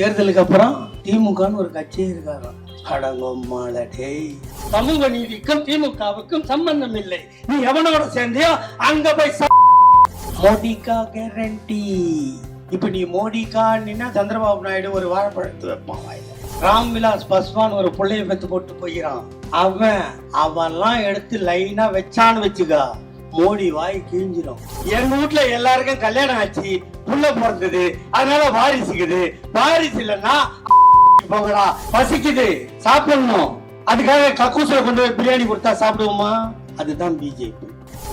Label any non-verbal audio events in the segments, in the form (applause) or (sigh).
தேர்தலுக்கு அப்புறம் திமுகன்னு ஒரு கட்சி இருக்காராம் சமூக நீதிக்கும் திமுகவுக்கும் சம்பந்தம் இல்லை. நீ எவனோட சேர்ந்தியோ அங்க போய் மோடிக்கா கேரண்டி இப்ப நீ மோடிக்கான்னா சந்திரபாபு நாயுடு ஒரு வாழைப்பழத்து வைப்பான் வாயில. ராம்விலாஸ் பஸ்வான் ஒரு புள்ளைய பெத்து போட்டு போயிறான். அவன் அவன்லாம் எடுத்து லைனா வச்சான்னு வச்சுக்கா. மோடி வாய் கிழிஞ்சிடும் எங்க வீட்ல எல்லாருக்கும் கல்யாணம் ஆச்சு புள்ள பிறந்தது அதனால வாரிசுக்குது. வாரிசு இல்லைன்னா (laughs) போகடா பசிக்குது. சாப்பிடணும். அதுக்காக கக்கூசில கொண்டு போய் பிரியாணி கொடுத்தா சாப்பிடுவோமா? அதுதான் பிஜேபி.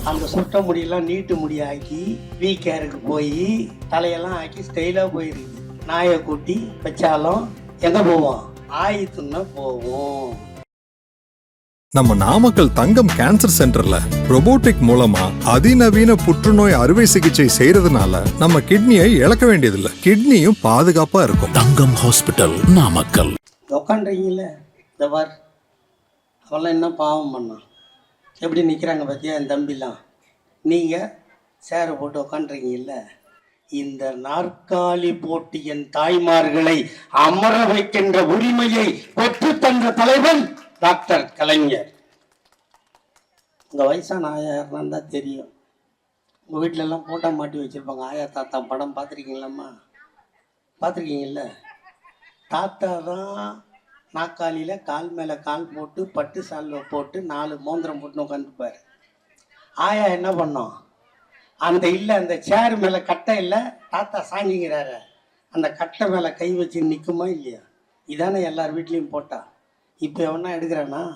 அந்த சுட்ட முடியெல்லாம் நீட்டு முடியாக்கி வீ கேருக்கு போய் தலையெல்லாம் ஆக்கி ஸ்டைலாக போயிருக்கு. நாயை கூட்டி வச்சாலும் எங்கே போவோம்? ஆயுத்துன்னா போவோம். நம்ம நாமக்கல் தங்கம் கேன்சர் சென்டர்ல robotic மூலமா அதிநவீன புற்றுநோய் அறுவை சிகிச்சை செய்யறதுனால நம்ம கிட்னியை இழக்க வேண்டியதில்லை. கிட்னியும் பாதுகாப்பா இருக்கும். தங்கம் ஹாஸ்பிட்டல் நாமக்கல். உக்காண்றீங்கல்ல இந்த பார். அவெல்லாம் என்ன பாவம் பண்ணான் எப்படி நிற்கிறாங்க பார்த்தியா என் தம்பிலாம்? நீங்கள் சேரை போட்டு உக்காண்றீங்கல்ல இந்த நாற்காலி போட்டு என் தாய்மார்களை அமர வைக்கின்ற உரிமையை பெற்று தந்த தலைவன் டாக்டர் கலைஞர். இந்த வயசான ஆயா இருந்தால் தான் தெரியும். உங்கள் வீட்டிலெல்லாம் ஃபோட்டோ மாட்டி வச்சுருப்பாங்க. ஆயா தாத்தா படம் பார்த்துருக்கீங்களாம்மா? பார்த்துருக்கீங்கல்ல? தாத்தா தான் நாக்காலியில் கால் மேலே கால் போட்டு பட்டு சால்வை போட்டு நாலு மோந்திரம் போட்டு உட்காந்துப்பார் ஆயா என்ன பண்ணோம்? அந்த இல்லை அந்த சேர் மேலே கட்டை இல்லை தாத்தா சாங்கிங்கிறாரு அந்த கட்டை மேலே கை வச்சு நிற்குமா இல்லையா? இதானே எல்லார் வீட்லேயும் போட்டா. இப்போ எவனா எடுக்கிறானா?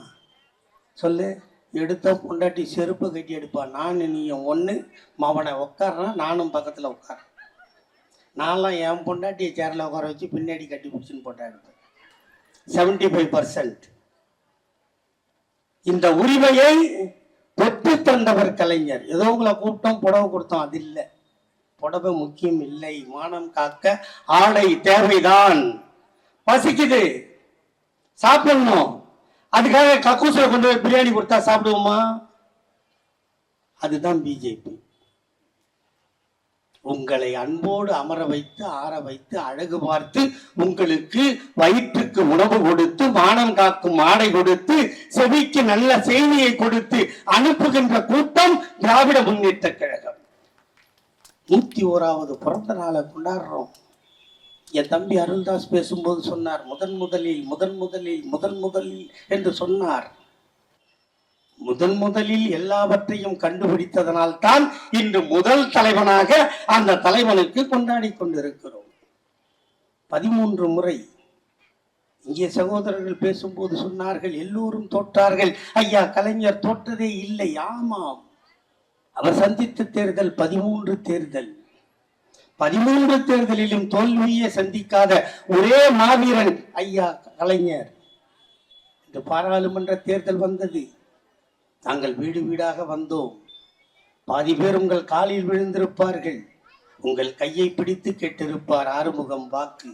சொல்லு. எடுத்த பொண்டாட்டி செருப்பு கட்டி எடுப்பான் நான் நீயும் ஒன்று அவனை உட்கார்றான் நானும் பக்கத்தில் உட்காரேன் நான்லாம் என் பொண்டாட்டியை சேரில் உட்கார வச்சு பின்னாடி கட்டி பிடிச்சின்னு போட்டா எடுப்பேன். செவன்டி ஃபைவ் பர்சன்ட் இந்த உரிமையை பெற்று தந்தவர் கலைஞர். ஏதோ உங்களை கூப்பிட்டோம் புடவை கொடுத்தோம் அது இல்லை. புடவை முக்கியம் இல்லை. மானம் காக்க ஆடை தேவைதான். பசிக்குது. சாப்பிடணும். அதுக்காக கக்கூசில் கொண்டு போய் பிரியாணி கொடுத்தா சாப்பிடுவோமா? அதுதான் பிஜேபி. உங்களை அன்போடு அமர வைத்து ஆற வைத்து அழகு பார்த்து உங்களுக்கு வயிற்றுக்கு உணவு கொடுத்து மானம் காக்கும் ஆடை கொடுத்து செவிக்கு நல்ல செய்தியை கொடுத்து அனுப்புகின்ற கூட்டம் திராவிட முன்னேற்ற கழகம். நூத்தி ஓராவது பிறந்த நாளை கொண்டாடுறோம். என் தம்பி அருள்தாஸ் பேசும்போது சொன்னார் முதன் முதலில் முதன் முதலில் முதன் முதலில் என்று சொன்னார். முதன் முதலில் எல்லாவற்றையும் கண்டுபிடித்ததனால் தான் இன்று முதல் தலைவனாக அந்த தலைவனுக்கு கொண்டாடி கொண்டிருக்கிறோம். பதிமூன்று முறை இங்கே சகோதரர்கள் பேசும்போது சொன்னார்கள் எல்லோரும் தோற்றார்கள். ஐயா கலைஞர் தோற்றதே இல்லை. ஆமாம் அவர் சந்தித்த தேர்தல் பதிமூன்று தேர்தல். பதிமூன்று தேர்தலிலும் தோல்வியை சந்திக்காத ஒரே மாவீரன் ஐயா கலைஞர். இந்த பாராளுமன்ற தேர்தல் வந்தது. நாங்கள் வீடு வீடாக வந்தோம். பாதி பேர் உங்கள் காலில் விழுந்திருப்பார்கள். உங்கள் கையை பிடித்து கேட்டிருப்பார் ஆறுமுகம் வாக்கு.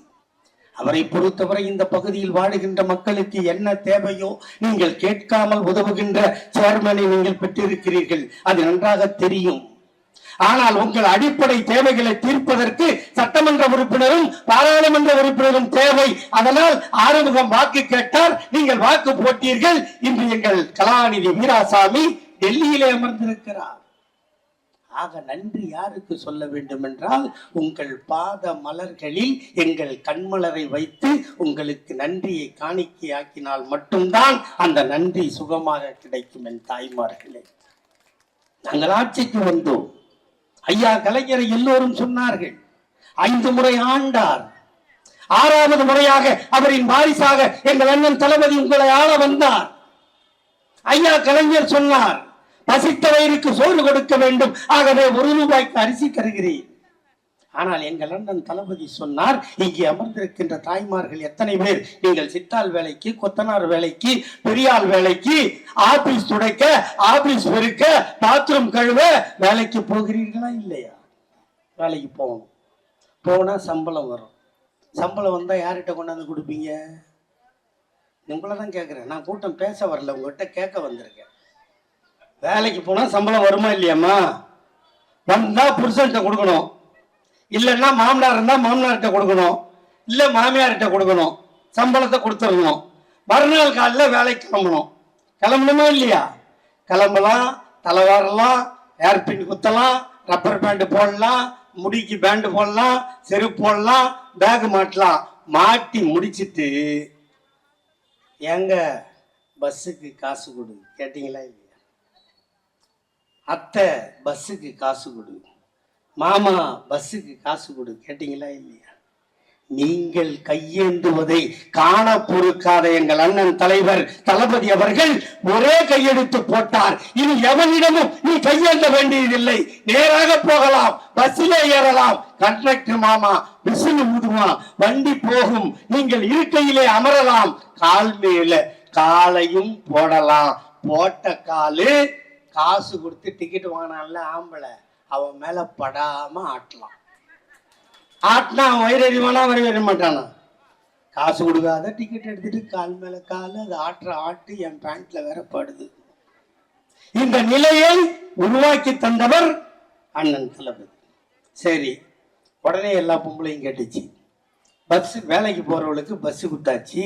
அவரை பொறுத்தவரை இந்த பகுதியில் வாழுகின்ற மக்களுக்கு என்ன தேவையோ நீங்கள் கேட்காமல் உதவுகின்ற சேர்மனை நீங்கள் பெற்றிருக்கிறீர்கள். அது நன்றாக தெரியும். ஆனால் உங்கள் அடிப்படை தேவைகளை தீர்ப்பதற்கு சட்டமன்ற உறுப்பினரும் பாராளுமன்ற உறுப்பினரும் தேவை. அதனால் ஆறுமுகம் வாக்கு கேட்டார் நீங்கள் வாக்கு போட்டீர்கள். இன்று எங்கள் கலாநிதி வீராசாமி டெல்லியிலே அமர்ந்திருக்கிறார். ஆக நன்றி யாருக்கு சொல்ல வேண்டும் என்றால் உங்கள் பாத மலர்களில் எங்கள் கண்மலரை வைத்து உங்களுக்கு நன்றியை காணிக்கையாக்கினால் மட்டும்தான் அந்த நன்றி சுகமாக கிடைக்கும் என் தாய்மார்களே. நாங்கள் ஆட்சிக்கு வந்தோம். ஐயா கலைஞரை எல்லோரும் சொன்னார்கள் ஐந்து முறை ஆண்டார். ஆறாவது முறையாக அவரின் வாரிசாக எங்கள் அண்ணன் தளபதி உங்களை ஆள வந்தார். ஐயா கலைஞர் சொன்னார் பசித்த வயிறுக்கு சோறு கொடுக்க வேண்டும் ஆகவே ஒரு ரூபாய்க்கு அரிசி தருகிறேன் ஆனால் எங்கள் அண்ணன் தளபதி சொன்னார் இங்கே அமர்ந்திருக்கின்ற தாய்மார்கள் எத்தனை பேர்? நீங்கள் சித்தாள் வேலைக்கு கொத்தனார் வேலைக்கு பெரியாள் வேலைக்கு ஆபீஸ் துடைக்க ஆபீஸ் பெருக்க பாத்ரூம் கழுவ வேலைக்கு போகிறீர்களா இல்லையா? வேலைக்கு போகணும். போனால் சம்பளம் வரும். சம்பளம் வந்தால் யார்கிட்ட கொண்டாந்து கொடுப்பீங்க? உங்களை தான் கேட்குறேன் நான் கூட்டம் பேச வரல உங்கள்கிட்ட கேட்க வந்திருக்கேன். வேலைக்கு போனால் சம்பளம் வருமா இல்லையாம்மா? வந்தால் புருஷன்கிட்ட கொடுக்கணும். இல்லைன்னா மாமனார் இருந்தால் மாமனார்கிட்ட கொடுக்கணும். இல்லை மாமியார்கிட்ட கொடுக்கணும். சம்பளத்தை கொடுத்துடணும். மறுநாள் காலையில் வேலைக்கு கிளம்பணும். கிளம்பணுமா இல்லையா? கிளம்பலாம் தலைவாரலாம் ஏர்பின் குத்தலாம் ரப்பர் பேண்டு போடலாம் முடிக்கு பேண்டு போடலாம் செருப்பு போடலாம் பேக் மாட்டலாம். மாட்டி முடிச்சிட்டு ஏங்க பஸ்ஸுக்கு காசு கொடு. கேட்டிங்களா இல்லையா? அத்தை பஸ்ஸுக்கு காசு கொடு. மாமா பஸ்ஸுக்கு காசு கொடு. கேட்டீங்களா இல்லையா? நீங்கள் கையேந்துவதை காண பொறுக்காத எங்கள் அண்ணன் தலைவர் தளபதி அவர்கள் ஒரே கையெடுத்து போட்டார். இனி எவனிடமும் நீ கையேந்த வேண்டியதில்லை. நேராக போகலாம். பஸ்ஸிலே ஏறலாம். கண்ட்ரக்டர் மாமா விசில் ஊதுமா? வண்டி போகும். நீங்கள் இருக்கையிலே அமரலாம். கால் மேல காலையும் போடலாம். போட்ட காலு காசு கொடுத்து டிக்கெட் வாங்கினான்ல ஆம்பளை. அவன் மேல படாம ஆட்டலாம். ஆட்டினா அவன் வயிறறிவானா வரை வர மாட்டானா? காசு கொடுக்காத டிக்கெட் எடுத்துட்டு கால் மேல கால் அது ஆட்டுற ஆட்டு என் பேண்ட்ல வேற படுது. இந்த நிலையை உருவாக்கி தந்தவர் அண்ணன் தளபதி. சரி உடனே எல்லா பொம்பளையும் கேட்டுச்சு. பஸ் வேலைக்கு போறவளுக்கு பஸ் கொடுத்தாச்சு.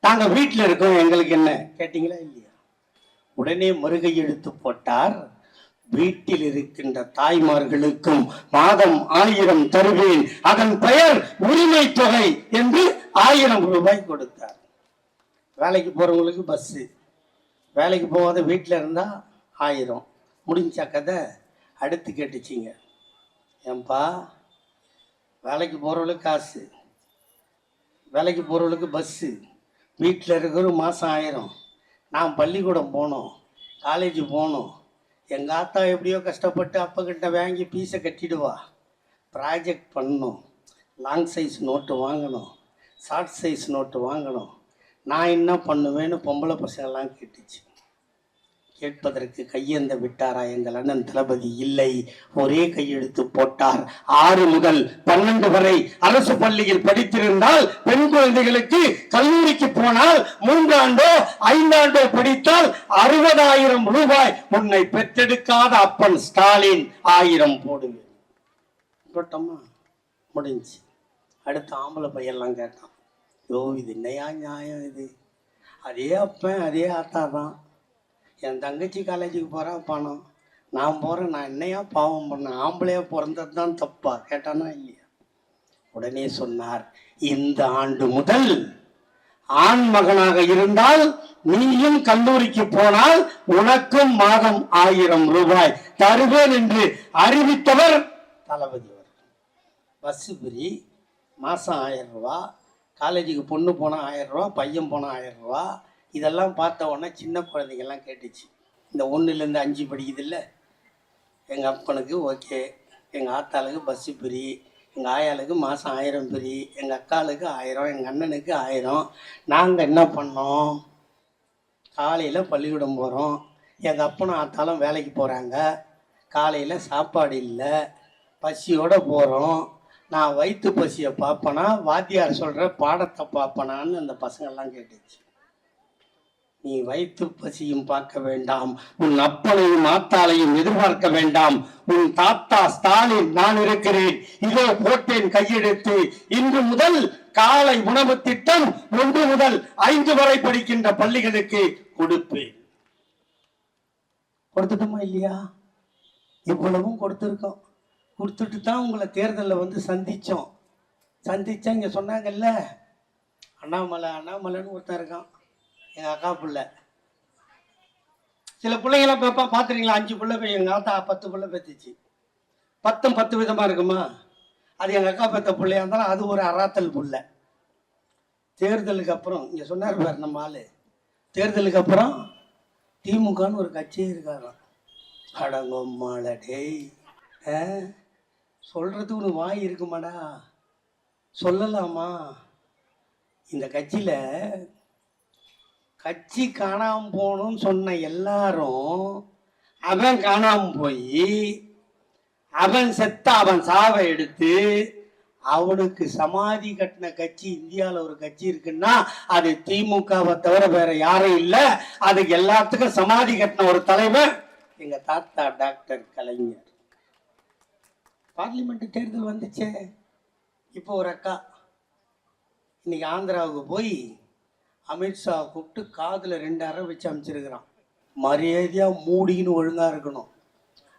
நாங்கள் வீட்டில் இருக்கோம் எங்களுக்கு என்ன? கேட்டிங்களா இல்லையா? உடனே முருகை எடுத்து போட்டார் வீட்டில் இருக்கின்ற தாய்மார்களுக்கும் மாதம் ஆயிரம் தருவேன். அதன் பெயர் உரிமை தொகை என்று ஆயிரம் ரூபாய் கொடுத்தார். வேலைக்கு போறவங்களுக்கு பஸ்ஸு வேலைக்கு போகாத வீட்டில் இருந்தா ஆயிரம். முடிஞ்ச கதை அடுத்து கேட்டுச்சிங்க. ஏன்பா? வேலைக்கு போகிறவங்களுக்கு காசு. வேலைக்கு போகிறவங்களுக்கு பஸ்ஸு வீட்டில் இருக்கிற மாதம் ஆயிரம். நான் பள்ளிக்கூடம் போகணும் காலேஜ் போகணும் எங்கள் ஆத்தா எப்படியோ கஷ்டப்பட்டு அப்பக்கிட்ட வாங்கி பீஸை கட்டிடுவா. ப்ராஜெக்ட் பண்ணணும். லாங் சைஸ் நோட்டு வாங்கணும். ஷார்ட் சைஸ் நோட்டு வாங்கணும். நான் என்ன பண்ணுவேன்னு பொம்பளை பசங்கள்லாம் கேட்டுச்சு. கேட்பதற்கு கையேந்த விட்டாரா எங்கள் அண்ணன் தளபதி? இல்லை. ஒரே கையெழுத்து போட்டார். ஆறு முதல் பன்னெண்டு வரை அரசு பள்ளியில் படித்திருந்தால் பெண் குழந்தைகளுக்கு கல்லூரிக்கு போனால் மூன்றாண்டோ ஐந்தாண்டோ படித்தால் அறுபதாயிரம் ரூபாய் உன்னை பெற்றெடுக்காத அப்பன் ஸ்டாலின் ஆயிரம் போடுங்க போட்டோமா? முடிஞ்சு. அடுத்த ஆம்பளை பையெல்லாம் கேட்டான். யோ இது என்னையா நியாயம் இது? அதே அப்பன் அதே ஆத்தா தான். என் தங்கச்சி காலேஜுக்கு போகிறா பணம். நான் போகிறேன் நான் என்னையா பாவம் பண்ணேன் ஆம்பளையாக பிறந்தது தான் தப்பா? கேட்டானா இல்லையா? உடனே சொன்னார் இந்த ஆண்டு முதல் ஆண் மகனாக இருந்தால் நீயும் கல்லூரிக்கு போனால் உனக்கும் மாதம் ஆயிரம் ரூபாய் தருவேன் என்று அறிவித்தவர் தளபதி அவர் பஸ்ஸு ஃப்ரீ மாதம் ஆயிரம் ரூபா. காலேஜுக்கு பொண்ணு போனால் ஆயிரம் ரூபா பையன் போனால் ஆயிரம் ரூபா. இதெல்லாம் பார்த்த உடனே சின்ன குழந்தைங்கெல்லாம் கேட்டுச்சு. இந்த ஒன்றுலேருந்து அஞ்சு படிக்குதுல்ல? எங்கள் அப்பனுக்கு ஓகே. எங்கள் ஆத்தாளுக்கு பஸ்ஸு பிரி எங்கள் ஆயாளுக்கு மாதம் ஆயிரம் பிரி எங்கள் அக்காளுக்கு ஆயிரம் எங்கள் அண்ணனுக்கு ஆயிரம். நாங்கள் என்ன பண்ணோம்? காலையில் பள்ளிக்கூடம் போகிறோம் எங்கள் அப்பனும் ஆத்தாலும் வேலைக்கு போகிறாங்க காலையில் சாப்பாடு இல்லை. பசியோடு போகிறோம் நான் வயிற்று பசியை பார்ப்பேனா வாத்தியார் சொல்கிற பாடத்தை பார்ப்பனான்னு அந்த பசங்கள்லாம் கேட்டுச்சு. நீ வயிற்று பசியும் பார்க்க வேண்டாம். உன் அப்பனையும் ஆத்தாலையும் எதிர்பார்க்க வேண்டாம். உன் தாத்தா ஸ்டாலின் நான் இருக்கிறேன். இதோ போட்டேன் கையெழுத்து. இன்று முதல் காலை உணவு திட்டம் ஒன்று முதல் ஐந்து வரை படிக்கின்ற பள்ளிகளுக்கு கொடுப்பேன். கொடுத்துட்டோமா இல்லையா? இவ்வளவும் கொடுத்துருக்கோம். கொடுத்துட்டு தான் உங்களை தேர்தலில் வந்து சந்திச்சோம். சந்திச்சா இங்கே சொன்னாங்கல்ல? அண்ணாமலை அண்ணாமலைன்னு ஒருத்தன் இருக்கான். எங்கள் அக்கா பிள்ளை. சில பிள்ளைங்களாம் பார்ப்பா பார்த்துருக்கீங்களா அஞ்சு பிள்ளை போய் எங்கள் ஆத்தா பத்து பிள்ளை பெற்றுச்சு பத்தும் பத்து விதமாக இருக்குமா? அது எங்கள் அக்கா பெற்ற பிள்ளையா இருந்தாலும் அது ஒரு அறாத்தல் பிள்ளை. தேர்தலுக்கு அப்புறம் இங்கே சொன்னார் பாரு நம்ம ஆள். தேர்தலுக்கு அப்புறம் திமுகன்னு ஒரு கட்சி இருக்காராம். அடங்கம்மாள டேய். ஆ? சொல்கிறதுக்கு ஒன்று வாய் இருக்குமாடா? சொல்லலாமா? இந்த கட்சியில் கட்சி காணாமல் போகணும்னு சொன்ன எல்லாரும் அவன் காணாமல் போய் அவன் செத்த அவன் சாவை எடுத்து அவனுக்கு சமாதி கட்டின கட்சி இந்தியாவில் ஒரு கட்சி இருக்குன்னா அது திமுகவை தவிர வேற யாரும் இல்லை. அதுக்கு எல்லாத்துக்கும் சமாதி கட்டின ஒரு தலைவர் எங்க தாத்தா டாக்டர் கலைஞர். பார்லிமெண்ட் தேர்தல் வந்துச்சே. இப்போ ஒரு அக்கா. இன்னைக்கு ஆந்திராவுக்கு போய் அமித்ஷா கூப்பிட்டு காதில் ரெண்டு அறை வச்சு அமைச்சிருக்கிறான். மரியாதையாக மூடின்னு ஒழுங்காக இருக்கணும்.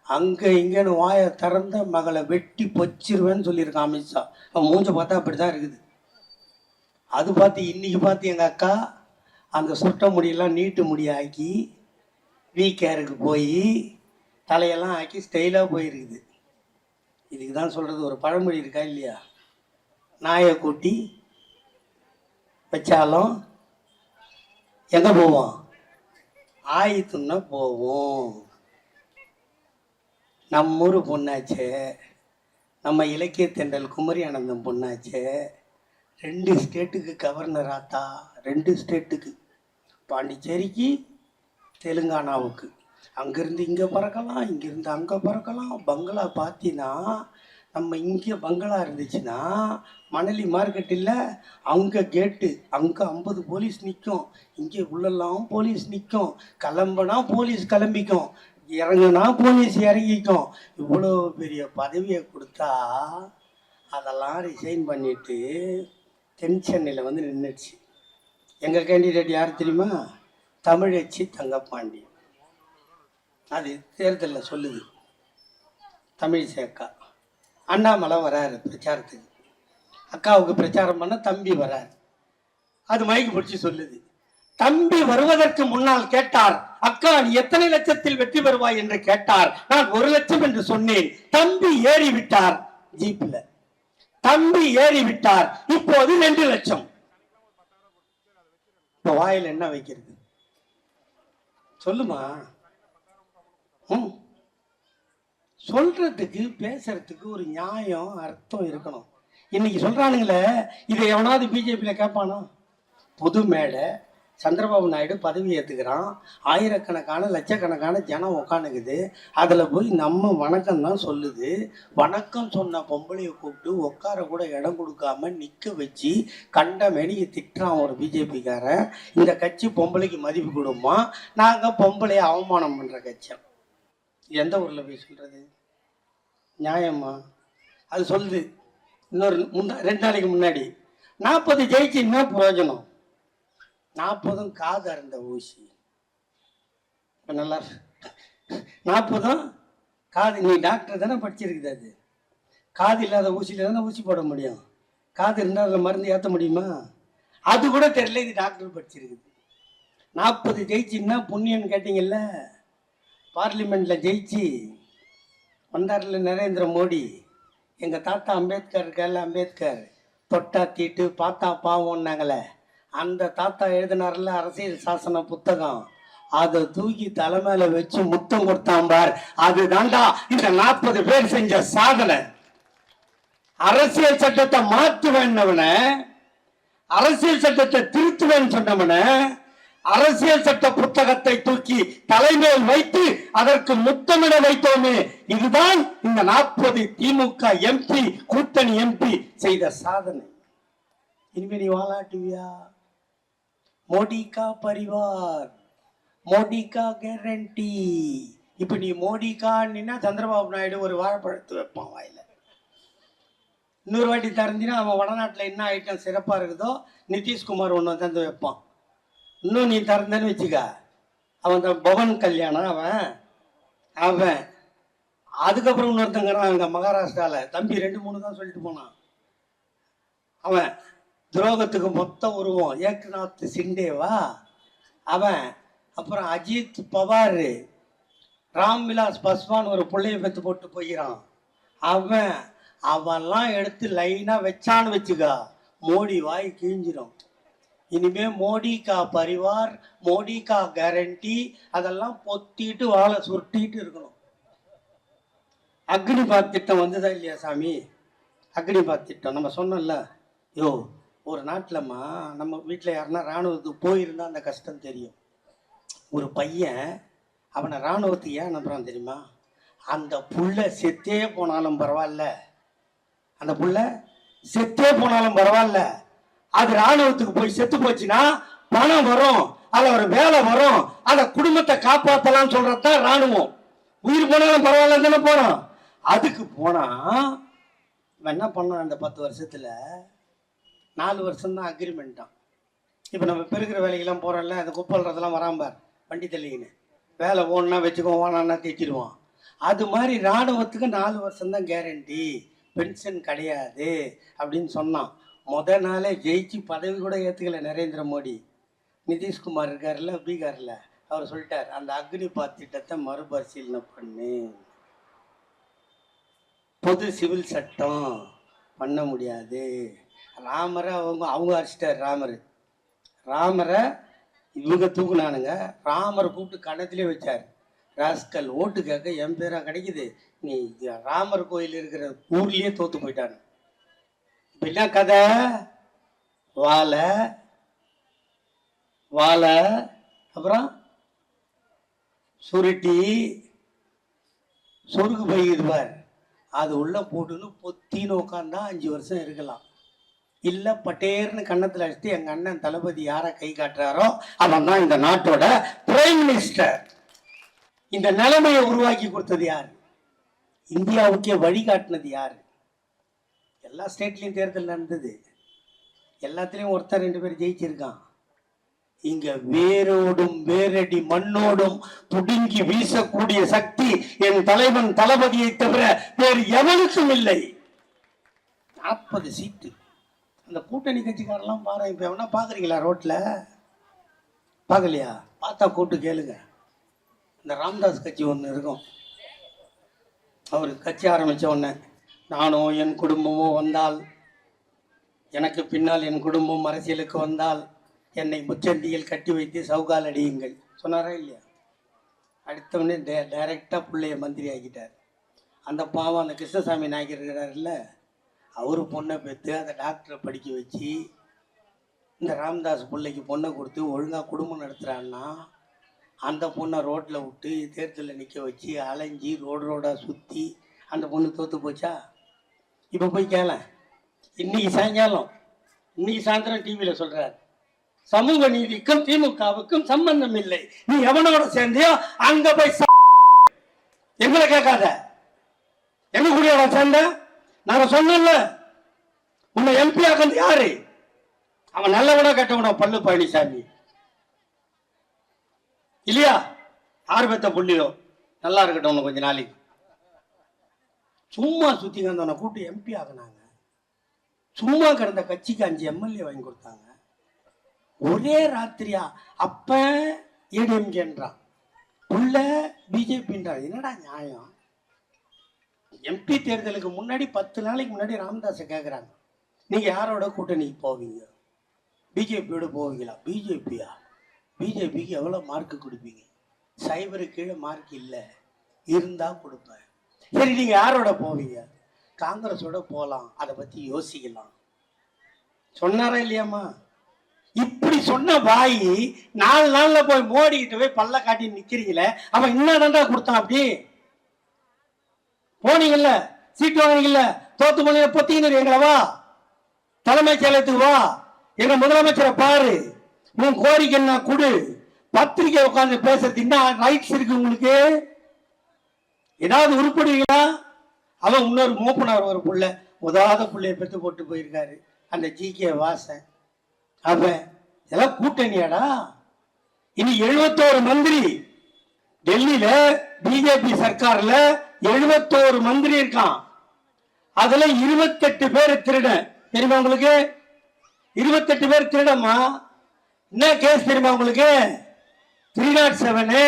அங்கே இங்கேன்னு வாயை திறந்த மகளை வெட்டி பொச்சிருவேன்னு சொல்லியிருக்கான் அமித்ஷா அவன் மூஞ்ச பார்த்தா அப்படி தான் இருக்குது. அது பார்த்து இன்றைக்கி பார்த்து எங்கள் அக்கா அந்த சுட்ட முடியெல்லாம் நீட்டு முடியாக்கி வீ கேருக்கு போய் தலையெல்லாம் ஆக்கி ஸ்டைலாக போயிருக்குது. இதுக்கு தான் சொல்கிறது ஒரு பழமொழி இருக்கா இல்லையா? நாயை கூட்டி வச்சாலும் எங்கே போவோம்? ஆயத்துன்னா போவோம். நம்ம ஊர் பொண்ணாச்சே. நம்ம இலக்கிய தெண்டல் குமரி ஆனந்தம் பொண்ணாச்சே. ரெண்டு ஸ்டேட்டுக்கு கவர்னர் ஆத்தா ரெண்டு ஸ்டேட்டுக்கு. பாண்டிச்சேரிக்கு தெலுங்கானாவுக்கு. அங்கேருந்து இங்கே பறக்கலாம் இங்கேருந்து அங்கே பறக்கலாம். பங்களா பார்த்தீங்கன்னா நம்ம இங்கே பங்களா இருந்துச்சுன்னா மணலி மார்க்கெட் இல்லை அங்கே கேட்டு அங்கே ஐம்பது போலீஸ் நிற்கும் இங்கே உள்ளெல்லாம் போலீஸ் நிற்கும் கிளம்புனா போலீஸ் கிளம்பிக்கும். இறங்குனா போலீஸ் இறங்கிக்கும். இவ்வளோ பெரிய பதவியை கொடுத்தா அதெல்லாம் ரிசைன் பண்ணிவிட்டு தென் சென்னையில் வந்து நின்றுச்சு எங்கள் கேண்டிடேட் யார் தெரியுமா? தமிழச்சி தங்கப்பாண்டி. அது தேர்தலில் சொல்லுது. தமிழ் சேர்க்கா அண்ணாமலை வராரு பிரச்சாரத்துக்கு. அக்காவுக்கு பிரச்சாரம் பண்ண தம்பி வராரு. அது மைக்கு பிடிச்சி சொல்லுது. தம்பி வருவதற்கு முன்னால் கேட்டார் அக்கா நீ எத்தனை லட்சத்தில் வெற்றி பெறுவாய்? என்று கேட்டார். நான் ஒரு லட்சம் என்று சொன்னேன். தம்பி ஏறி விட்டார். ஜீப்ல தம்பி ஏறி விட்டார். இப்போது ரெண்டு லட்சம். இப்ப வாயில் என்ன வைக்கிறது? சொல்லுமா? ம். சொல்றதுக்கு பேசுறதுக்கு ஒரு நியாயம் அர்த்தம் இருக்கணும். இன்னைக்கு சொல்றானுங்களே இதை எவனாவது பிஜேபியில் கேட்பானா? புது மேடை சந்திரபாபு நாயுடு பதவி ஏற்றுக்கிறான் ஆயிரக்கணக்கான லட்சக்கணக்கான ஜனம் உக்காந்துக்குது. அதில் போய் நம்ம வணக்கம் தான் சொல்லுது. வணக்கம் சொன்ன பொம்பளையை கூப்பிட்டு உட்கார கூட இடம் கொடுக்காம நிற்க வச்சு கண்ட மெனியை திட்டுறான் ஒரு பிஜேபிக்காரன். இந்த கட்சி பொம்பளைக்கு மதிப்பு கொடுமா? நாங்கள் பொம்பளையை அவமானம் பண்ணுற கட்சி எந்த ஊரில் போய் சொல்கிறது நியாயமா? அது சொல்லுது. இன்னொரு முன்னா ரெண்டு நாளைக்கு முன்னாடி. நாற்பது ஜெயிச்சு என்ன பிரயோஜனம்? நாற்பதும் காது அறந்த ஊசி. இப்போ நல்லா நாற்பதும் காது நீ டாக்டர் தானே படிச்சிருக்குது அது. காது இல்லாத ஊசியில் தானே ஊசி போட முடியும். காது இருந்தால் அதில் மருந்து ஏற்ற முடியுமா? அது கூட தெரியல இது டாக்டர் படிச்சிருக்குது. நாற்பது ஜெயிச்சுன்னா புண்ணியன்னு கேட்டிங்கல்ல? பார்லிமெண்ட்டில் ஜெயிச்சு வந்தார்ல நரேந்திர மோடி. எங்கள் தாத்தா அம்பேத்கர் இருக்கார்ல அம்பேத்கர். தொட்டா தீட்டு பார்த்தா பாவம்னாங்களே. அந்த தாத்தா எழுதினார்ல அரசியல் சாசன புத்தகம். அதை தூக்கி தலைமையில வச்சு முத்தம் கொடுத்தான் பார். அது தாண்டா இந்த நாற்பது பேர் செஞ்ச சாதனை. அரசியல் சட்டத்தை மாற்றுவேன்னவன அரசியல் சட்டத்தை திருத்துவேன்னு சொன்னவன. அரசியல் சட்ட புத்தகத்தை தூக்கி தலைமையில் வைத்து அதற்கு முத்தமிட வைத்தோமே. இதுதான் இந்த நாற்பது திமுக எம்பி கூட்டணி எம்பி செய்த சாதனை. இனிமே நீ வாலாட்டுவியா? மோடிகா பரிவார் மோடிகா கேரண்டி இப்ப நீ மோடி சந்திரபாபு நாயுடு ஒரு வாழைப்பழத்து வைப்பான் வாயில. இன்னொரு வாட்டி திறந்தினா அவன் வடநாட்டில் என்ன ஐட்டம் சிறப்பாக இருக்குதோ நிதிஷ்குமார் ஒன்று தந்து வைப்பான். இன்னும் நீ திறந்தேன்னு வச்சுக்க. அவன் இந்த பவன் கல்யாணம் அவன் அவன். அதுக்கப்புறம் இன்னொருத்தங்கிறான் அங்கே மகாராஷ்டிராவில் தம்பி ரெண்டு மூணு தான் சொல்லிட்டு போனான். அவன் துரோகத்துக்கு மொத்த உருவம். ஏக்நாத் சிண்டேவா? அவன் அப்புறம் அஜித் பவார். ராம்விலாஸ் பஸ்வான் ஒரு பிள்ளைய பெற்று போட்டு போயிறான். அவன் அவன்லாம் எடுத்து லைனாக வச்சான்னு வச்சுக்கா. மோடி வாய் கிழிஞ்சிரும். இனிமே மோடி கா பரிவார் மோடி கா கேரண்டி அதெல்லாம் பொத்திட்டு வாழை சுருட்டிட்டு இருக்கணும். அக்னிபாத் திட்டம் வந்ததா இல்லையா சாமி? அக்னிபாத் திட்டம் நம்ம சொன்னோம்ல. யோ ஒரு நாட்டிலம்மா நம்ம வீட்டில் யாருன்னா இராணுவத்துக்கு போயிருந்தால் அந்த கஷ்டம் தெரியும். ஒரு பையன் அவனை இராணுவத்துக்கு ஏன் அனுப்புகிறான் தெரியுமா? அந்த புள்ள செத்தே போனாலும் பரவாயில்ல. அந்த புள்ள செத்தே போனாலும் பரவாயில்ல. அது ராணுவத்துக்கு போய் செத்து போச்சுன்னா பணம் வரும் அதுல ஒரு வேலை வரும் அந்த குடும்பத்தை காப்பாத்தலாம் சொல்றதுதான் ராணுவம் உயிர் போனாலும் பரவாயில்ல தானே போறோம். அதுக்கு போனா என்ன பண்ணோம் அந்த பத்து வருஷத்துல? நாலு வருஷம் தான் அக்ரிமெண்ட் தான் இப்போ நம்ம பெருக்கிற வேலைக்கெல்லாம் போகிறோம்ல அந்த குப்பல்றதெல்லாம் வராம பார் வண்டி தள்ளிக்கின்னு. வேலை ஓடனா வச்சுக்கோ ஓனான்னா தேய்ச்சிடுவான் அது மாதிரி இராணுவத்துக்கு நாலு வருஷம் தான் கேரண்டி பென்ஷன் கிடையாது அப்படின்னு சொன்னான். முத நாளே ஜெயிச்சு பதவி கூட ஏற்றுக்கல நரேந்திர மோடி. நிதிஷ்குமார் இருக்கார்ல பீகாரில். அவர் சொல்லிட்டார் அந்த அக்னி பாத் திட்டத்தை மறுபரிசீலனை பண்ணு. பொது சிவில் சட்டம் பண்ண முடியாது. ராமரை அவங்க அவங்க அரிச்சிட்டார் ராமர். ராமரை இவங்க தூக்குனானுங்க. ராமரை கூப்பிட்டு கணத்திலே வச்சார். ராஸ்கல் ஓட்டு கேட்க என் பேராக கிடைக்குது. நீ ராமர் கோயில் இருக்கிற ஊர்லேயே தோற்று போயிட்டானு. என்ன கதை? வாழை வாழை அப்புறம் சுருட்டி சொருக்கு பைக்குது அது உள்ள போட்டுன்னு பொத்தின்னு உட்காந்தா அஞ்சு வருஷம் இருக்கலாம். இல்லை பட்டேர்னு கன்னத்தில் அடிச்சுட்டு எங்கள் அண்ணன் தளபதி யாரை கை காட்டுறாரோ அவன் தான் இந்த நாட்டோட பிரைம் மினிஸ்டர் இந்த நிலைமையை உருவாக்கி கொடுத்தது யார்? இந்தியாவுக்கே வழிகாட்டினது யார்? எல்லா ஸ்டேட்லேயும் தேர்தல் நடந்தது. எல்லாத்துலேயும் ஒருத்தர் ரெண்டு பேர் ஜெயிச்சிருக்கான். இங்க வேரோடும் வேரடி மண்ணோடும் துடுங்கி வீசக்கூடிய சக்தி என் தலைவன் தளபதியை தவிர வேறு எவனுக்கும் இல்லை. நாற்பது சீட்டு. அந்த கூட்டணி கட்சிக்காரெல்லாம் பாரு இப்ப எவனா பாக்குறீங்களா ரோட்ல? பார்க்கலையா பார்த்தா கூட்டு கேளுங்க. இந்த ராம்தாஸ் கட்சி ஒன்று இருக்கும். அவர் கட்சி ஆரம்பித்த உடனே நானும் என் குடும்பமும் வந்தால் எனக்கு பின்னால் என் குடும்பம் அரசியலுக்கு வந்தால் என்னை முச்சந்தியில் கட்டி வைத்து சவுகால் அடியுங்கள். சொன்னாரா இல்லையா? அடுத்தவனே டே டைரெக்டாக பிள்ளைய மந்திரி ஆக்கிட்டார். அந்த பாவம் அந்த கிருஷ்ணசாமி நாயக்கர் இருக்கிறாருல்ல அவர் பொண்ணை பெற்று அந்த டாக்டரை படிக்க வச்சு இந்த ராம்தாஸ் பிள்ளைக்கு பொண்ணை கொடுத்து ஒழுங்காக குடும்பம் நடத்துகிறான்னா அந்த பொண்ணை ரோட்டில் விட்டு தேர்தலில் நிற்க வச்சு அலைஞ்சி ரோடு ரோடாக சுற்றி அந்த பொண்ணு தோற்று போச்சா? இப்போ போய் கேள. இன்னைக்கு சாயங்காலம் இன்னைக்கு சாயந்தரம் டிவியில் சொல்கிறார் சமூக நீதிக்கும் திமுகவுக்கும் சம்பந்தம் இல்லை. நீ எவனோட சேர்ந்தியோ அங்க போய் எங்களை கேட்காத. எங்க கூடிய சேர்ந்த? நான் சொன்னோம்ல உன்னை எம்பி ஆக்குறது யாரு? அவன் நல்லவனா கெட்டவனா? பல்லு பழனிசாமி. இல்லையா? ஆறு புள்ளியோ. நல்லா இருக்கட்டும் கொஞ்ச நாளைக்கு. சும்மா சுத்தி வந்தவனை கூட்டு எம்பி ஆகினாங்க சும்மா கிடந்த கட்சிக்கு அஞ்சு எம்எல்ஏ வாங்கி கொடுத்தாங்க. ஒரே ராத்திரியா? அப்ப ஏடிஎம்கேன்றான் உள்ள பிஜேபின்றான் என்னடா நியாயம்? எம்பி தேர்தலுக்கு முன்னாடி பத்து நாளைக்கு முன்னாடி ராமதாஸை கேட்குறாங்க நீங்கள் யாரோட கூட்டணி போவீங்க? பிஜேபியோட போவீங்களா? பிஜேபியா பிஜேபிக்கு எவ்வளோ மார்க் கொடுப்பீங்க? சைபருக்கு கீழே மார்க் இல்லை. இருந்தா கொடுப்பேன். சரி நீங்க யாரோட போவீங்க? காங்கிரஸோட போகலாம் அதை பத்தி யோசிக்கலாம். சொன்னாரா இல்லையாம்மா? இப்படி சொன்ன வாய் நாலு நாள்ல போய் மோடிக்கிட்டு போய் பல்ல காட்டி நிக்கிறீங்களே அவன் என்னதான்டா கொடுத்தான் அப்படி? போனீங்கல்ல சீட்டு வாங்கினீங்கல்ல தோத்து போனீங்க பொத்திக்கிட்டு எங்களை வா. தலைமைச் செயலத்துக்கு வா. எங்க முதலமைச்சரை பாரு. உன் கோரிக்கை என்ன கொடு. பத்திரிக்கை உட்கார்ந்து பேசுறது என்ன ரைட்ஸ் இருக்கு உங்களுக்கு? ஏதாவது உருப்படுவீங்களா அவன் இன்னொரு மூப்பனார் ஒரு புள்ள உதாத பிள்ளையை பெற்று போட்டு போயிருக்காரு. அந்த ஜி கே வாசன் அவன் இதெல்லாம் கூட்டணியாடா? இனி எழுபத்தோரு மந்திரி. டெல்லியில பிஜேபி சர்க்கார்ல எழுபத்தோரு மந்திரி இருக்கான். அதுல இருபத்தெட்டு பேர் திருடன் தெரியுமா உங்களுக்கு? இருபத்தெட்டு பேர் திருடம்மா. என்ன கேஸ் தெரியுமா உங்களுக்கு? த்ரீ நாட் செவனு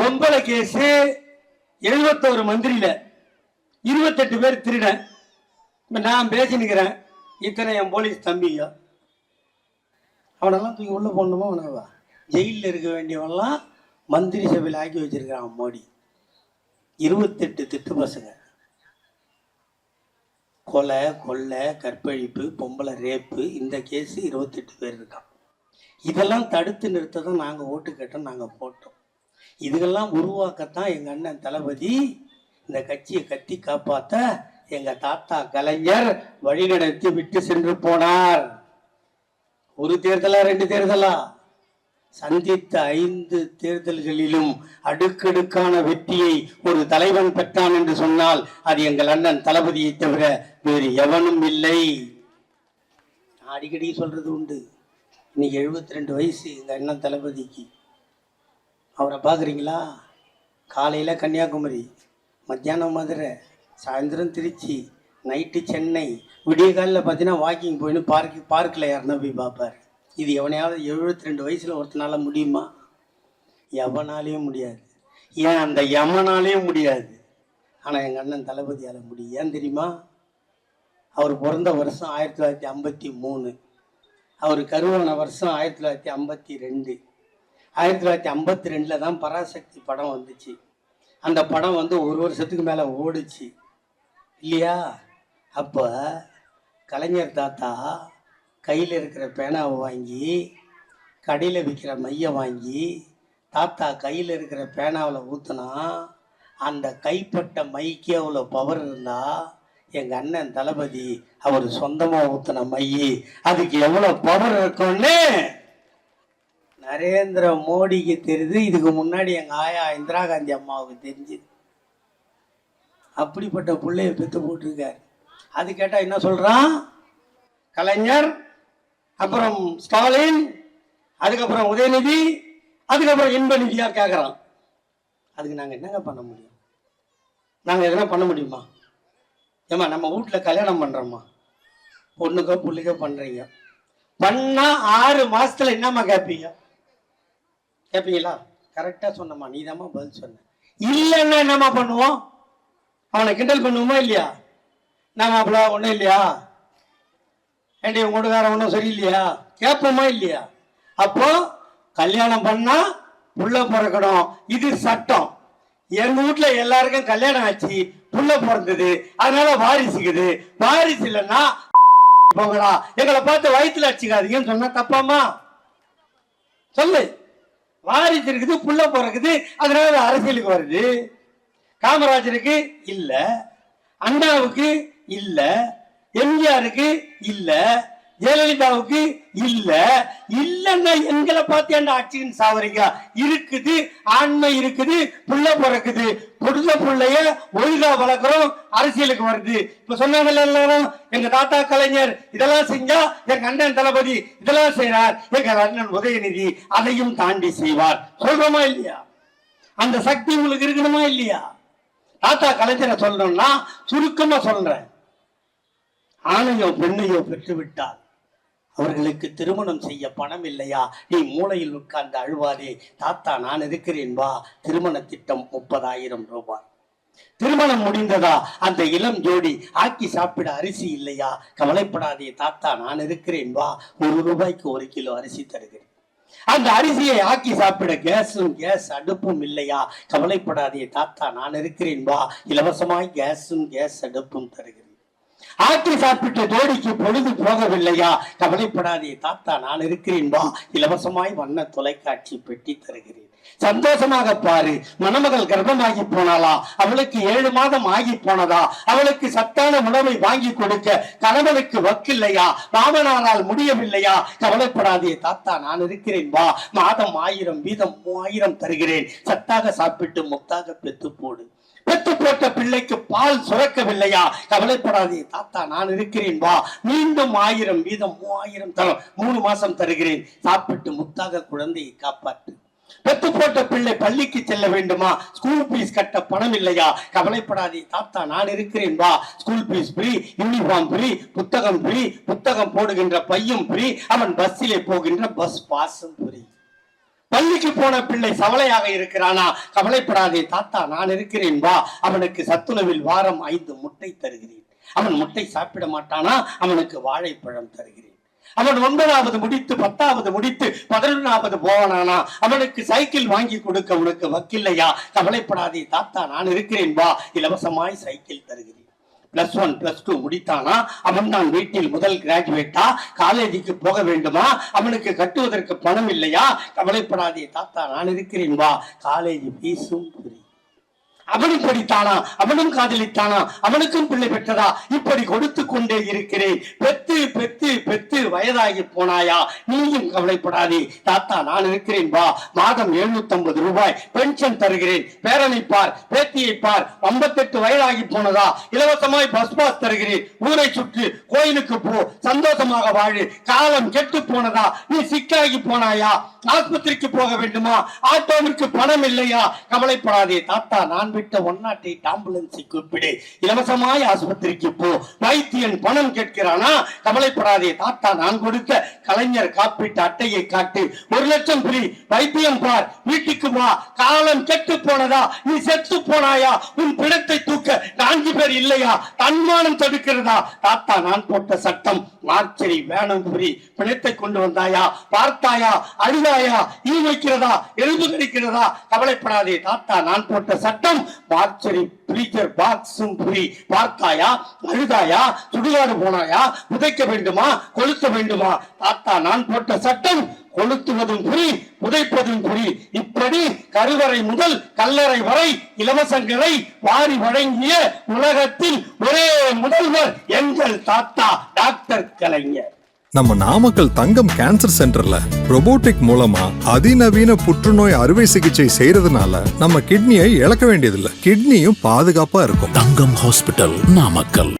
பொம்பளை கேஸ் எழுபத்தோரு மந்திரியில இருபத்தெட்டு பேர் திருடன். இப்போ நான் பேசினுக்கிறேன். இத்தனை என் போலீஸ் தம்பியோ அவனெல்லாம் தூக்கி உள்ள போடணுமா அவனவா? ஜெயிலில் இருக்க வேண்டியவன்லாம் மந்திரி சபையில் ஆக்கி வச்சிருக்கிறான் மோடி. இருபத்தெட்டு திட்டு பசங்க. கொலை கொள்ளை கற்பழிப்பு பொம்பளை ரேப்பு இந்த கேஸு இருபத்தெட்டு பேர் இருக்கான். இதெல்லாம் தடுத்து நிறுத்த தான் நாங்கள் ஓட்டு கேட்டோம் நாங்கள் போட்டோம். இதுகெல்லாம் உருவாக்கத்தான் எங்கள் அண்ணன் தளபதி இந்த கட்சியை கட்டி காப்பாற்ற எங்கள் தாத்தா கலைஞர் வழிநடத்தி விட்டு சென்று போனார். ஒரு தேர்தலா ரெண்டு தேர்தலா? சந்தித்த ஐந்து தேர்தல்களிலும் அடுக்கடுக்கான வெற்றியை ஒரு தலைவன் பெற்றான் என்று சொன்னால் அது எங்கள் அண்ணன் தளபதியை தவிர வேறு எவனும் இல்லை. அடிக்கடி சொல்றது உண்டு. இன்னைக்கு 72 ரெண்டு வயசு எங்கள் அண்ணன் தளபதிக்கு. அவரை பார்க்குறீங்களா? காலையில் கன்னியாகுமரி மத்தியானம் மதுரை சாயந்தரம் திருச்சி நைட்டு சென்னை விடிய காலில் பார்த்தீங்கன்னா வாக்கிங் போயின்னு பார்க்கு பார்க்கில் யாருன்னா போய் பார்ப்பார். இது எவனையாவது 72 ரெண்டு வயசில் ஒருத்தனால முடியுமா? எவனாலேயும் முடியாது. ஏன் அந்த எமனாலேயும் முடியாது? ஆனால் எங்கள் அண்ணன் தளபதியால் முடியும். ஏன் தெரியுமா? அவர் பிறந்த வருஷம் ஆயிரத்தி தொள்ளாயிரத்தி ஐம்பத்தி மூணு. அவர் கருவான வருஷம் ஆயிரத்தி தொள்ளாயிரத்தி ஐம்பத்தி ரெண்டு. ஆயிரத்தி தொள்ளாயிரத்தி ஐம்பத்தி ரெண்டில் தான் பராசக்தி படம் வந்துச்சு. அந்த படம் வந்து ஒரு வருஷத்துக்கு மேலே ஓடுச்சு. இல்லையா? அப்போ கலைஞர் தாத்தா கையில் இருக்கிற பேனாவை வாங்கி கடையில் விற்கிற மையை வாங்கி தாத்தா கையில் இருக்கிற பேனாவில் ஊற்றுனா அந்த கைப்பட்ட மைக்கு அவ்வளோ பவர் இருந்தால் எங்கள் அண்ணன் தளபதி அவர் சொந்தமாக ஊற்றின மை அதுக்கு எவ்வளோ பவர் இருக்கும்னு நரேந்திர மோடிக்கு தெரியுது இதுக்கு முன்னாடி எங்கள் ஆயா இந்திரா காந்தி அம்மாவுக்கு தெரிஞ்சுது. அப்படிப்பட்ட பிள்ளைய பெற்று போட்டிருக்காரு. அது கேட்டால் என்ன சொல்கிறான் கலைஞர் அப்புறம் ஸ்டாலின் அதுக்கப்புறம் உதயநிதி அதுக்கப்புறம் இன்ப நிதியாக கேட்குறான் அதுக்கு நாங்கள் என்னங்க பண்ண முடியும்? நாங்கள் எதனா பண்ண முடியுமா? ஏம்மா நம்ம வீட்டில் கல்யாணம் பண்ணுறோம்மா பொண்ணுக்கோ புள்ளிக்கோ பண்ணுறீங்க பண்ணால் ஆறு மாதத்தில் என்னம்மா கேட்பீங்க கேட்பீங்களா கரெக்டாக சொன்னம்மா. நீ பதில் சொன்ன. இல்லைன்னா என்னம்மா பண்ணுவோம்? அவனை கிண்டல் பண்ணுவோமா இல்லையா? நான் அப்பளா ஒன்றும் இல்லையா? ஏண்டி உங்க வீட்டுக்காரன் ஒன்றும் சரியில்லையா? கேட்போமா இல்லையா? அப்போ கல்யாணம் பண்ணா புள்ள பிறக்கணும். இது சட்டம். எங்க வீட்ல எல்லாருக்கும் கல்யாணம் ஆச்சு புள்ள பிறந்தது. அதனால வாரிசுக்குது. வாரிசு இல்லைன்னா போங்கடா எங்களை பார்த்து வயிற்றுல அடிச்சுக்காதீங்கன்னு சொன்னா தப்பாமா சொல்லு. வாரிசு இருக்குது புள்ள பிறக்குது அதனால அரசியலுக்கு வருது. காமராஜருக்கு இல்ல. அண்ணாவுக்கு இல்ல. எம்ஜிஆருக்கு இல்ல. ஜெயலலிதாவுக்கு இல்ல. இல்லன்னா எங்களை பார்த்து என்ன ஆட்சின்னு சாவறீங்க இருக்குது ஆண்மை இருக்குது புள்ள பிறக்குது. புள்ள பிள்ளைய ஒழுங்கா வளர்க்குறோம் அரசியலுக்கு வருது. இப்ப சொன்னாங்கல்ல எல்லாரும் எங்க தாத்தா கலைஞர் இதெல்லாம் செஞ்சா எங்க அண்ணன் தளபதி இதெல்லாம் செய்யறார் எங்க அண்ணன் உதயநிதி அதையும் தாண்டி செய்வார். சொல்றோமா இல்லையா? அந்த சக்தி உங்களுக்கு இருக்கணுமா இல்லையா? தாத்தா கலைஞரை சொல்றோம்னா சுருக்கமா சொல்றேன். ஆணையோ பெண்ணையோ பெற்று விட்டார் அவர்களுக்கு திருமணம் செய்ய பணம் இல்லையா? நீ மூலையில் உட்கார்ந்து அழுவாதே. தாத்தா நான் இருக்கிறேன் வா. திருமண திட்டம் முப்பதாயிரம் ரூபாய். திருமணம் முடிந்ததா? அந்த இளம் ஜோடி ஆக்கி சாப்பிட அரிசி இல்லையா? கவலைப்படாதே தாத்தா நான் இருக்கிறேன் வா. ஒரு ரூபாய்க்கு ஒரு கிலோ அரிசி தருகிறேன். அந்த அரிசியை ஆக்கி சாப்பிட கேஸும் கேஸ் அடுப்பும் இல்லையா? கவலைப்படாதே தாத்தா நான் இருக்கிறேன் வா. இலவசமாய் கேஸும் கேஸ் அடுப்பும் தருகிறேன். ஆற்றி சாப்பிட்ட ஜோடிக்கு பொழுது போகவில்லையா? கவலைப்படாதே தாத்தா நான் இருக்கிறேன். வா இலவசமாய் வண்ண தொலைக்காட்சி பெட்டி தருகிறேன். சந்தோஷமாக பாரு மணமகள் கர்ப்பமாகி போனாளா? அவளுக்கு ஏழு மாதம் ஆகி போனதா? அவளுக்கு சத்தான உணவை வாங்கி கொடுக்க கணவனுக்கு வக்கில்லையா? மாமனாரால் முடியவில்லையா? கவலைப்படாதே தாத்தா நான் இருக்கிறேன். வா மாதம் ஆயிரம் வீதம் மூவாயிரம் தருகிறேன். சத்தாக சாப்பிட்டு முத்தாக பெத்து போடு. பெற்று போட்ட பிள்ளைக்கு பால் சுரக்கவில்லையா? கவலைப்படாதே தாத்தா நான் இருக்கிறேன் வா. மீண்டும் ஆயிரம் வீதம் மூவாயிரம் தரும் மூணு மாசம் தருகிறேன். சாப்பிட்டு முத்தாக குழந்தையை காப்பாற்று. பெத்து போட்ட பிள்ளை பள்ளிக்கு செல்ல வேண்டுமா? ஸ்கூல் ஃபீஸ் கட்ட பணம் இல்லையா? கவலைப்படாதே தாத்தா நான் இருக்கிறேன் வா. School fees free uniform free புத்தகம் ஃப்ரீ புத்தகம் போடுகின்ற பையும் ஃப்ரீ அவன் பஸ்ஸிலே போகின்ற பஸ் பாஸும் ஃப்ரீ பள்ளிக்கு போன பிள்ளை சவலையாக இருக்கிறானா? கவலைப்படாதே தாத்தா நான் இருக்கிறேன் வா. அவனுக்கு சத்துணவில் வாரம் ஐந்து முட்டை தருகிறேன். அவன் முட்டை சாப்பிட மாட்டானா? அவனுக்கு வாழைப்பழம் தருகிறேன். அவன் ஒன்பதாவது முடித்து பத்தாவது முடித்து பதினொன்றாவது போவனானா? அவனுக்கு சைக்கிள் வாங்கி கொடுக்க உனக்கு வக்கில்லையா? கவலைப்படாதே தாத்தா நான் இருக்கிறேன் வா. இலவசமாய் சைக்கிள் தருகிறேன். பிளஸ் ஒன் பிளஸ் டூ முடித்தானா? அவன் தான் வீட்டில் முதல் கிராஜுவேட்டா காலேஜுக்கு போக வேண்டுமா? அவனுக்கு கட்டுவதற்கு பணம் இல்லையா? கவலைப்படாதே தாத்தா நான் இருக்கிறேன் வா. காலேஜ் ஃபீஸும் புரியும் அவனும் படித்தானா அவனும் காதலித்தானா அவனுக்கும் பிள்ளை பெற்றதா? இப்படி கொடுத்து கொண்டே இருக்கிறேன். பெத்து பெத்து பெத்து வயதாகி போனாயா? நீயும் கவலைப்படாதே. தாத்தா நான் இருக்கிறேன். வா. மாதம் 750 ரூபாய் பென்ஷன் தருகிறேன். பேரனை பார் பேத்தியை பார். 58 வயதாகி போனதா? இலவசமாய் பஸ் பாஸ் தருகிறேன். ஊரை சுற்று கோயிலுக்கு போ. சந்தோஷமாக வாழு. காலம் கெட்டு போனதா? நீ சிக்காகி போனாயா? ஆஸ்பத்திரிக்கு போக வேண்டுமா? ஆட்டோவிற்கு பணம் இல்லையா? கவலைப்படாதே. தாத்தா நான் விட்ட ஒன் நாட் எயிட் ஆம்புலன்ஸை கூப்பிடு. இலவசமாய் ஆஸ்பத்திரிக்கு போ. வைத்தியன் பணம் கேட்கிறானா? கவலைப்படாதே தாத்தா நான் கொடுத்த கலைஞர் காப்பீட்டு அட்டையை காட்டு. ஒரு லட்சம் புரி வைத்தியம் பார் வீட்டுக்கு வா. காலம் கெட்டு போனதா? நீ செத்து போனாயா? உன் பிணத்தை தூக்க நான்கு பேர் இல்லையா? தன்மானம் தடுக்கிறதா? தாத்தா நான் போட்ட சட்டம் மார்ச்சரி வேணும் புரி பிணத்தை கொண்டு வந்தாயா? பார்த்தாயா? அழுதாயா? ஈ வைக்கிறதா? எலும்பு கிடைக்கிறதா கவலைப்படாதே தாத்தா நான் போட்ட சட்டம். மார்ச்சரி பிரீச்சர் பாக்ஸும் புரி பார்த்தாயா? அழுதாயா? சுடுகாடு போனாயா? புதைக்க வேண்டுமா? கொளுத்த வேண்டுமா? தாத்தா நான் போட்ட சட்டம். கொளுத்துவதும் புரி புதைப்பதும் புரி இப்படி கருவறை முதல் கல்லறை வரை இலவசங்களை வாரி வழங்கிய உலகத்தில் ஒரே முதல்வர் எங்கள் தாத்தா டாக்டர் கலைஞர். நம்ம நாமக்கல் தங்கம் கேன்சர் சென்டர்ல robotic மூலமா அதிநவீன புற்றுநோய் அறுவை சிகிச்சை செய்யறதுனால நம்ம கிட்னியை இழக்க வேண்டியதில்லை. கிட்னியும் பாதுகாப்பா இருக்கும். தங்கம் ஹாஸ்பிட்டல் நாமக்கல்.